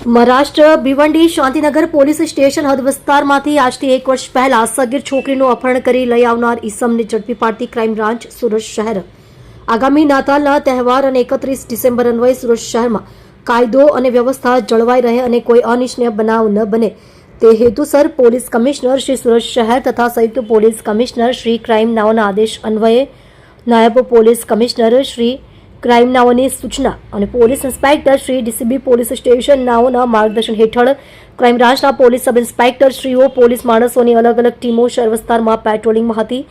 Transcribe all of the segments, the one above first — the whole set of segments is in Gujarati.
મહારાષ્ટ્ર, ભિવંડી, શાંતિનગર પોલીસ સ્ટેશન હદ વિસ્તારમાંથી આજથી એક વર્ષ પહેલા સગીર છોકરીનું અપહરણ કરી લઈ આવનાર ઈસમને ઝડપી પાડતી ક્રાઇમ બ્રાન્ચ સુરત શહેર. આગામી નાતાલના તહેવાર અને એકત્રીસ ડિસેમ્બર અન્વયે સુરત શહેરમાં કાયદો અને વ્યવસ્થા જળવાઈ રહે અને કોઈ અનિચ્છનીય બનાવ ન બને. તે હેતુસર પોલીસ કમિશનર શ્રી સુરત શહેર તથા સંયુક્ત પોલીસ કમિશનર શ્રી ક્રાઇમ નાઓના આદેશ અન્વયે નાયબ પોલીસ કમિશનર શ્રી ક્રાઇમ નાઓની સૂચના અને police inspector Shri DCB police station નાઓના માર્ગદર્શન હેઠળ ક્રાઇમ બ્રાન્ચના પોલીસ સબ ઇન્સ્પેક્ટર શ્રીઓ, પોલીસ માણસોની અલગ અલગ ટીમો શહેર વિસ્તારમાં પેટ્રોલિંગમાં હતી.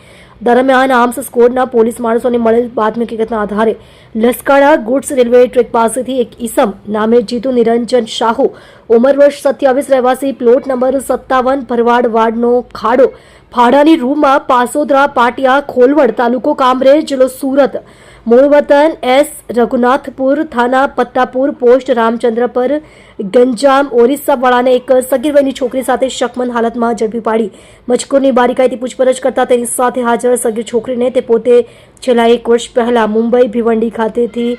દરમિયાન આર્મ્સ સ્કોડના પોલીસ માણસોને મળેલ બાતમી હકીકતના આધારે લસકાણા ગુડ્સ રેલવે ટ્રેક પાસેથી એક ઈસમ નામે જીતુ નિરંજન શાહુ, ઉંમર વર્ષ સત્યાવીસ, રહેવાસી પ્લોટ નંબર સત્તાવન ભરવાડ વાડનો ખાડો ફાડાની રૂમમાં પાસોદરા, પાટિયા, ખોલવડ તાલુકો કામરેજ, જિલ્લો સુરત મૂળવતન એસ, રઘુનાથપુર, થાના, પત્તાપુર, પોસ્ટ, રામચંદ્ર પર ગંજામ ઓરિસ્સાવાળાને એક સગીરવયની છોકરી સાથે શકમન હાલતમાં ઝડપી પાડી. મજકૂરની બારીકાઈથી પૂછપરછ કરતા તેની સાથે હાજર સગીર છોકરીને તે પોતે છેલ્લા એક વર્ષ પહેલા મુંબઈ, ભિવંડી ખાતેથી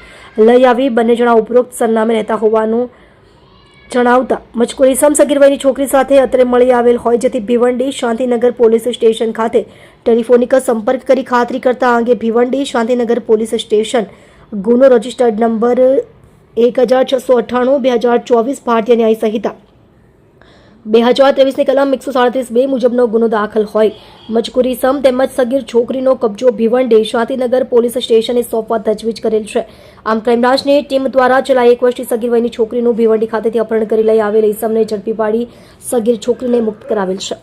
લઈ આવી. બંને જણા ઉપરોક્ત સરનામે રહેતા હોવાનું જણાવતા મજકૂરી વયની છોકરી સાથે અત્રે મળી આવેલ હોય જેથી ભીવંડી શાંતિનગર પોલીસ સ્ટેશન ખાતે ટેલિફોનિક સંપર્ક કરી ખાતરી કરતા અંગે ભીવંડી શાંતિનગર પોલીસ સ્ટેશન ગુનો રજિસ્ટર્ડ નંબર એક હજાર છસો અઠ્ઠાણું, બે હજાર ચોવીસ ભારતીય ન્યાય સંહિતા બે હજાર ત્રેવીસની કલમ એકસો સાડત્રીસ બે મુજબનો ગુનો દાખલ હોય. મજકુરી સમ તેમજ સગીર છોકરીનો કબજો ભીવંડે શાંતિનગર પોલીસ સ્ટેશને સોંપવા તજવીજ કરેલ છે. આમ ક્રાઇમબ્રાન્ચની ટીમ દ્વારા છેલ્લા એક વર્ષથી સગીર વયની છોકરીનું ભીવંડી ખાતેથી અપહરણ કરી લઈ આવેલ ઈસમને ઝડપી પાડી સગીર છોકરીને મુક્ત કરાવેલ છે.